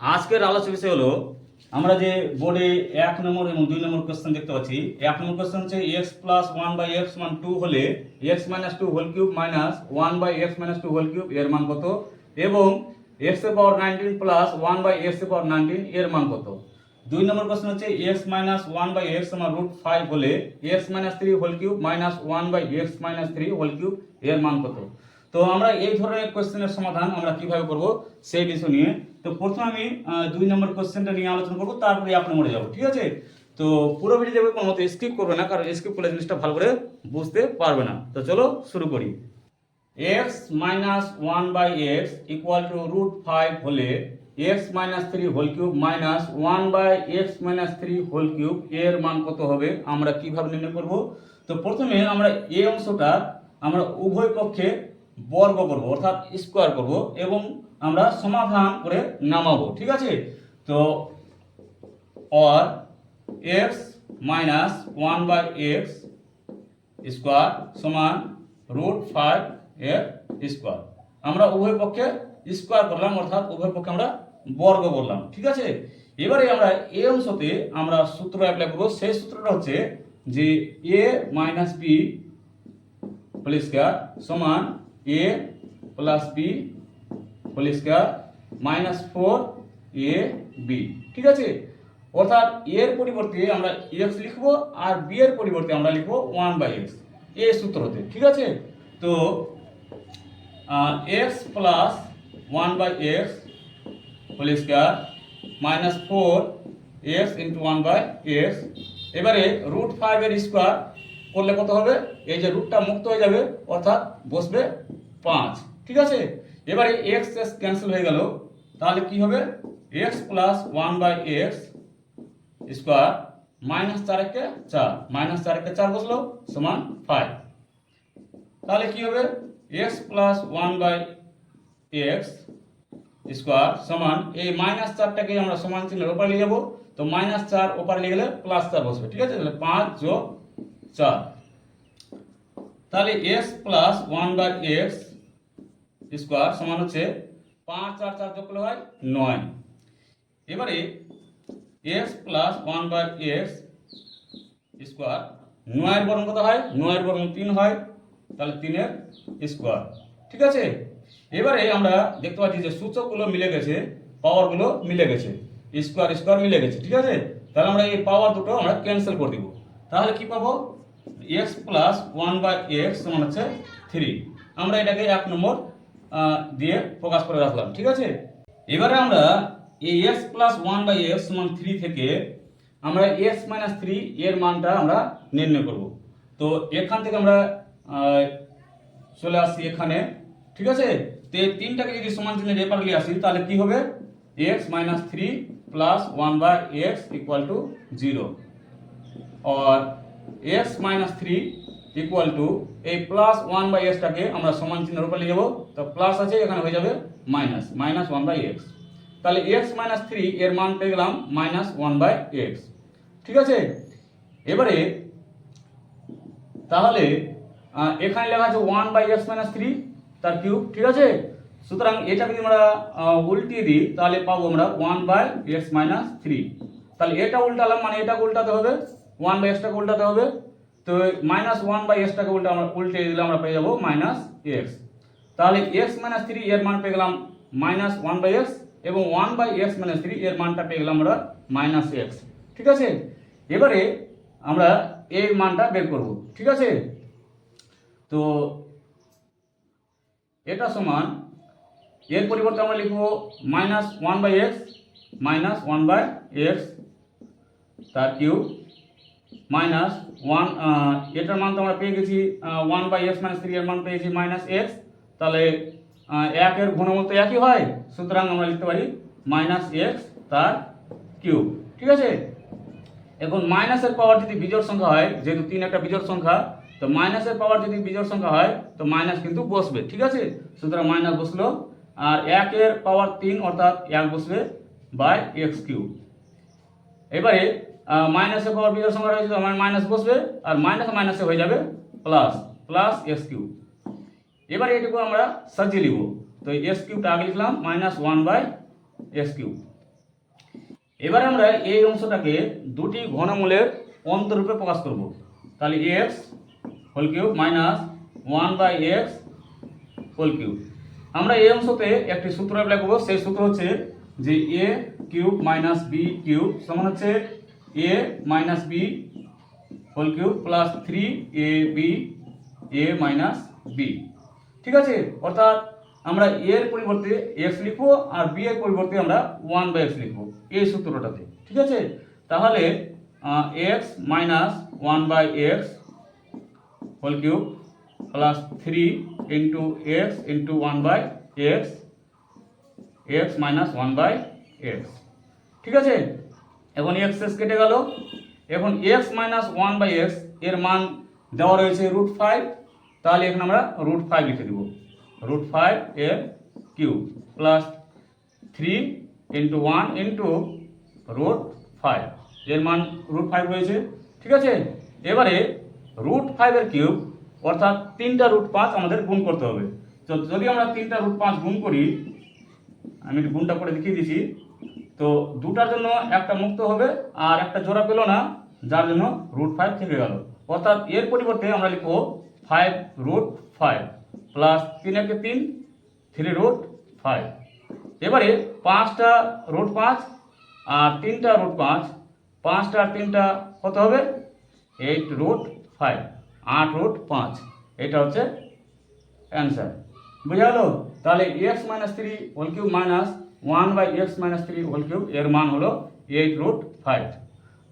আজকের আলোচ্য বিষয় হলো, আমরা যে বোর্ডে এক নম্বর এবং দুই নম্বর কোশ্চেন দেখতে পাচ্ছি। এক নম্বর কোশ্চেন হচ্ছে x plus one by x মান টু হলে x minus two whole cube minus one by x minus two whole cube এর মান কত? এবং এক্সের power nineteen plus one by এক্সের পাওয়ার নাইনটিন এর মান কত? দুই নম্বর কোশ্চেন হচ্ছে x minus one by x সমান রুট ফাইভ হলে x minus three whole cube minus one by x minus three whole cube এর মান কত? তো আমরা এই ধরনের কোশ্চেনের সমাধান আমরা কীভাবে করব, সেই বিষয় নিয়ে তো প্রথমে আমি দুই নম্বর কোশ্চেনটা নিয়ে আলোচনা করব, তারপরে এক নম্বরে যাব, ঠিক আছে? তো পুরো ভিডিও দেখবে কোনো মতো স্কিপ করবে না, কারণ স্কিপ করলে জিনিসটা ভালো করে বুঝতে পারবে না। তো চলো শুরু করি। X minus one by x equal to root five হলে x minus three whole cube minus one by x minus three whole cube এর মান কত হবে? আমরা কীভাবে নির্ণয় করব? তো প্রথমে আমরা এই অংশটা আমরা উভয় পক্ষে বর্গ করব, অর্থাৎ স্কোয়ার করব এবং আমরা সমাধান করে নামাবো, ঠিক আছে? তো or x minus one by x square সমান রুট ফাইভ এর স্কোয়ার আমরা উভয় পক্ষে স্কোয়ার করলাম, অর্থাৎ উভয় পক্ষে আমরা বর্গ করলাম, ঠিক আছে? এবারে আমরা এ অংশতে আমরা সূত্র অ্যাপ্লাই করব, সেই সূত্রটা হচ্ছে যে এ মাইনাস বি হোল সমান A plus B whole square minus four A B ঠিক আছে? অর্থাৎ এর পরিবর্তে আমরা এক্স লিখব আর বি এর পরিবর্তে আমরা লিখব ওয়ান বাই এক্স এই সূত্রতে, ঠিক আছে? তো x plus one by x whole square minus four x into one by x এবারে রুট ফাইভের স্কোয়ার করলে কত হবে? এই যে রুটটা মুক্ত হয়ে যাবে, অর্থাৎ বসবে পাঁচ। ঠিক আছে? এবারে এক্স এক্স ক্যান্সেল হয়ে গেল, তাহলে কি হবে? X plus one by x square minus চার একে চার। মাইনাস চার একে চার বসল, সমান ফাইভ তাহলে কি হবে? X plus one by x square সমান, এই মাইনাস চারটাকে আমরা সমান চিহ্নের ওপরে নিয়ে যাব। তো মাইনাস চার ওপরে নিয়ে গেলে প্লাস চার বসবে, ঠিক আছে? তাহলে পাঁচ যোগ চার তাহলে x plus one by x square সমান হচ্ছে পাঁচ চার চার যোগ করলে হয় নয়। এবারে x plus one by x square নয়ের বর্ণ কত হয়? নয়ের বর্ণ তিন হয়, তাহলে তিনের স্কোয়ার ঠিক আছে? এবারে আমরা দেখতে পাচ্ছি যে সূচকগুলো মিলে গেছে পাওয়ারগুলো মিলে গেছে স্কোয়ার স্কোয়ার মিলে গেছে, ঠিক আছে? তাহলে আমরা এই পাওয়ার দুটো আমরা ক্যান্সেল করে দিব। তাহলে কি পাবো? X plus one by x সমান হচ্ছে থ্রি আমরা এটাকে এক নম্বর দিয়ে প্রকাশ করে রাখলাম, ঠিক আছে? এবারে আমরা এই x plus one by x সমান থ্রি থেকে আমরা এক্স মাইনাস থ্রি এর মানটা আমরা নির্ণয় করব। তো এখান থেকে আমরা চলে আসছি এখানে, ঠিক আছে? তো এই তিনটাকে যদি সমান চিহ্নের এপার নিয়ে আসি, তাহলে কি হবে? X minus three plus one by x equal to zero और x minus three equal to এই প্লাস ওয়ান বাই এক্সটাকে আমরা সমান চিহ্নের উপর নিয়ে যাব তো প্লাস আছে, এখানে হয়ে যাবে minus minus one by x তাহলে এক্স মাইনাস থ্রি এর মান পেয়ে গেলাম মাইনাস ওয়ান বাই এক্স ঠিক আছে? এবারে, তাহলে এখানে লেখা আছে one by x minus three তার কিউব, ঠিক আছে? সুতরাং এটাকে যদি আমরা উল্টিয়ে দিই, তাহলে পাবো আমরা one by x minus three তাহলে এটা উল্টালাম মানে এটাকে উল্টাতে হবে ওয়ান বাই এক্সটাকে উল্টাতে হবে তো মাইনাস ওয়ান বাই এক্সটাকে উল্টা আমরা উল্টে দিলে আমরা পেয়ে যাব মাইনাস এক্স তাহলে এক্স মাইনাস থ্রি এর মান পেয়ে গেলাম মাইনাস ওয়ান বাই এক্স এবং one by x minus three এর মানটা পেয়ে গেলাম আমরা মাইনাস এক্স ঠিক আছে এবারে আমরা এর মানটা বের করব ঠিক আছে তো এটা সমান এর পরিবর্তে আমরা লিখব minus one by x minus one by x তার কিউব মাইনাস ওয়ান এটার মান তো আমরা পেয়ে গেছি one by x minus three এর মান পেয়েছি মাইনাস এক্স তাহলে একের ঘনমূল তো একই হয়, সুতরাং আমরা লিখতে পারি মাইনাস এক্স তার কিউব ঠিক আছে? এখন মাইনাসের পাওয়ার যদি বিজোড় সংখ্যা হয়, যেহেতু তিন একটা বিজোড় সংখ্যা, তো মাইনাসের পাওয়ার যদি বিজোড় সংখ্যা হয়, তো মাইনাস কিন্তু বসবে, ঠিক আছে? সুতরাং মাইনাস বসল, আর একের পাওয়ার তিন, অর্থাৎ এক বসবে বাই এক্স কিউব এবারে মাইনাসের পাওয়ার বিজোড় সংখ্যা রয়েছে আমার মাইনাস বসবে, আর মাইনাস মাইনাসে হয়ে যাবে প্লাস প্লাস এক্স কিউব এবারে এটুকু আমরা সাজিয়ে লিখব। তো এক্স কিউবটা আগে লিখলাম minus one by x cube এবারে আমরা এই অংশটাকে দুটি ঘনমূলের অন্তরূপে প্রকাশ করব। তাহলে x whole cube minus one by x whole cube আমরা এই অংশতে একটি সূত্র অ্যাপ্লাই সেই সূত্র হচ্ছে যে A cube minus B cube সমান হচ্ছে A minus B whole cube plus three A B A minus B ঠিক আছে? অর্থাৎ আমরা এ এর পরিবর্তে এক্স লিখব আর বি এর পরিবর্তে আমরা ওয়ান বাই এক্স লিখব এই সূত্রটাতে। ঠিক আছে? তাহলে x minus one by x whole cube plus three into x into one by x x minus one by x ঠিক আছে? এখন এক্স এক্স কেটে গেল। এখন এক্স মাইনাস ওয়ান বাই এক্সের মান দেওয়া রয়েছে রুট ফাইভ তাহলে এখানে আমরা রুট ফাইভ লিখে দেবো। রুট ফাইভ এর cube plus three into one into root five এর মান রুট ফাইভ রয়েছে, ঠিক আছে? এবারে রুট ফাইভের কিউব অর্থাৎ তিনটা রুট পাঁচ আমাদের গুণ করতে হবে। তো যদি আমরা তিনটা রুট পাঁচ গুণ করি, আমি গুণটা করে দেখিয়ে দিচ্ছি। তো দুটার জন্য একটা মুক্ত হবে আর একটা জোড়া পেল না, যার জন্য রুট ফাইভ থেকে গেল। অর্থাৎ এর পরিবর্তে আমরা লিখব ফাইভ রুট ফাইভ প্লাস তিন একে তিন থ্রি রুট ফাইভ এবারে পাঁচটা রুট পাঁচ আর তিনটা রুট পাঁচ, পাঁচটা আর তিনটা কত হবে? এইট রুট ফাইভ আট রুট পাঁচ। এটা হচ্ছে অ্যান্সার বুঝা গেল? তাহলে x minus three whole cube minus one by x minus three whole cube এর মান হলো এইট রুট ফাইভ।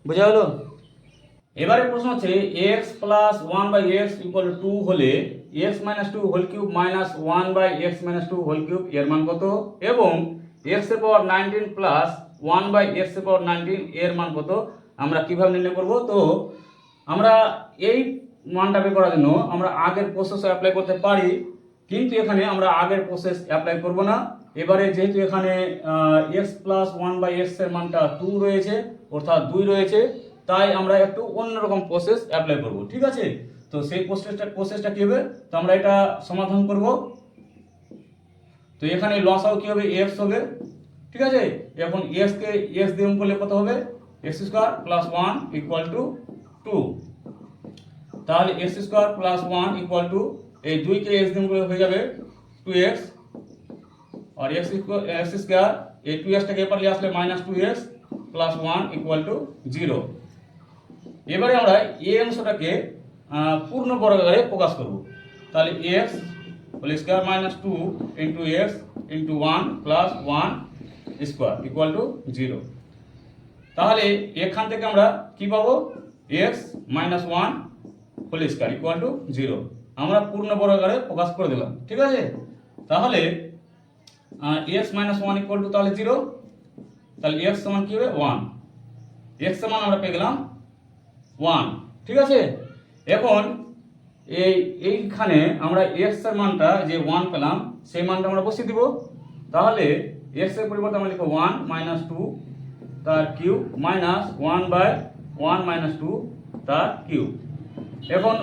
বুঝা গেল? এবারে প্রশ্ন হচ্ছে x plus one by x equal to হলে x minus two whole cube minus one by x minus two whole cube এর মান কত? এবং এক্সের power nineteen plus one by এক্সের পাওয়ার নাইনটিন এর মান কত? আমরা কীভাবে নির্ণয় করব? তো আমরা এই মানটা বের করার জন্য আমরা আগের প্রসেস অ্যাপ্লাই করতে পারি কিন্তু এখানে আমরা আগের প্রসেস অ্যাপ্লাই করব না। এবারে যেহেতু এখানে এক্স প্লাস ওয়ান বাই এক্সের মানটা টু রয়েছে, অর্থাৎ দুই রয়েছে, তাই আমরা একটু অন্যরকম প্রসেস অ্যাপ্লাই করব, ঠিক আছে? তো সেই প্রসেসটা প্রসেসটা কী হবে? তো আমরা এটা সমাধান করব। তো এখানে লস আউট কী হবে? এক্স হবে, ঠিক আছে? এখন এক্সকে এক্স দিয়ে করলে কত হবে? X square plus one equal to two তাহলে x square plus one equal to এই দুইকে এক্স দিয়ে করলে হয়ে যাবে টু এক্স আর এক্স এক্স স্কোয়ার এই টু এক্সটাকে এবার নিয়ে আসলে minus two x plus one equal to zero এবারে আমরা এই অংশটাকে পূর্ণ বর্গাকারে প্রকাশ করব। তাহলে x whole square minus two into x into one plus one square equal to zero তাহলে এখান থেকে আমরা কি পাবো? X minus one whole square equal to zero আমরা পূর্ণ বর্গাকারে প্রকাশ করে দিলাম। ঠিক আছে? তাহলে x minus one equal to তাহলে জিরো তাহলে এক্স সমান কি হবে? ওয়ান এক্স সমান আমরা পেয়ে গেলাম ওয়ান ঠিক আছে? এখন এই, এইখানে আমরা এক্সের মানটা যে ওয়ান পেলাম, সেই মানটা আমরা বসিয়ে দিব। তাহলে এক্সের পরিবর্তে আমরা লিখব ওয়ান মাইনাস টু তার cube minus one by one minus two তার কিউব। এখন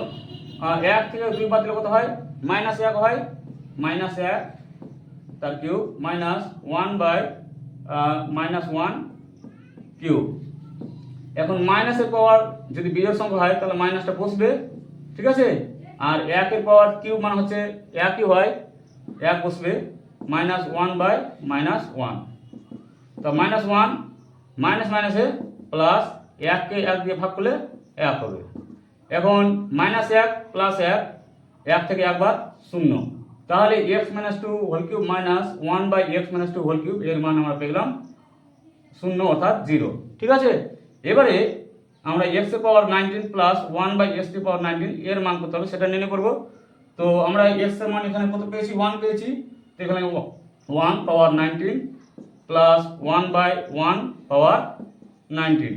এক থেকে দুই বাদ দিলে কত হয়? মাইনাস এক হয়। মাইনাস এক তার cube minus one by minus one cube. এখন মাইনাসের পাওয়ার যদি বিজোড় সংখ্যা হয়, তাহলে মাইনাসটা বসবে, ঠিক আছে? আর একের পাওয়ার কিউব মানে হচ্ছে একই হয়, এক বসবে, minus one by minus one. তো মাইনাস ওয়ান, মাইনাস মাইনাসে প্লাস এককে এক দিয়ে ভাগ করলে এক হবে। এখন মাইনাস এক প্লাস এক এক থেকে একবার শূন্য। তাহলে X minus two whole cube minus one by X minus two whole cube এর মান আমরা পেলাম শূন্য অর্থাৎ জিরো ঠিক আছে? এবারে আমরা X power nineteen plus one by X to power nineteen এর মান কত হবে, সেটা নির্ণয় করব। তো আমরা এক্সের মান এখানে কত পেয়েছি? ওয়ান পেয়েছি। তো এখানে one power nineteen plus one by one power nineteen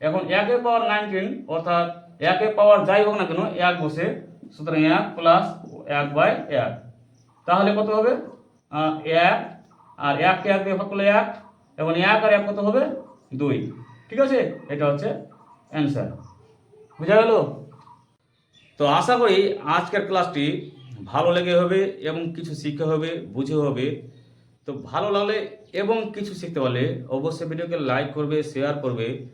এখন একের পাওয়ার নাইনটিন অর্থাৎ একের পাওয়ার যাই হোক না কেন, এক বসে, সুতরাং এক প্লাস এক বাই এক। তাহলে কত হবে? এক। আর এককে এক দিয়ে ভাগ করলে এক। এবং এক আর এক কত হবে? দুই। ঠিক আছে? এটা হচ্ছে অ্যান্সার। বুঝা গেল? তো আশা করি আজকের ক্লাসটি ভালো লেগে হবে এবং কিছু শিক্ষা হবে, বুঝে হবে। তো ভালো লাগলে এবং কিছু শিখতে পারলে অবশ্যই ভিডিওকে লাইক করবে, শেয়ার করবে।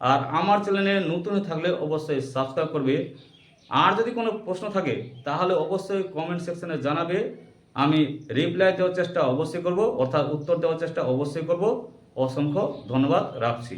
আর আমার চ্যানেলে নতুন থাকলে অবশ্যই সাবস্ক্রাইব করবে। আর যদি কোনো প্রশ্ন থাকে, তাহলে অবশ্যই কমেন্ট সেকশনে জানাবে। আমি রিপ্লাই দেওয়ার চেষ্টা অবশ্যই করব, অর্থাৎ উত্তর দেওয়ার চেষ্টা অবশ্যই করব। অসংখ্য ধন্যবাদ, রাখছি।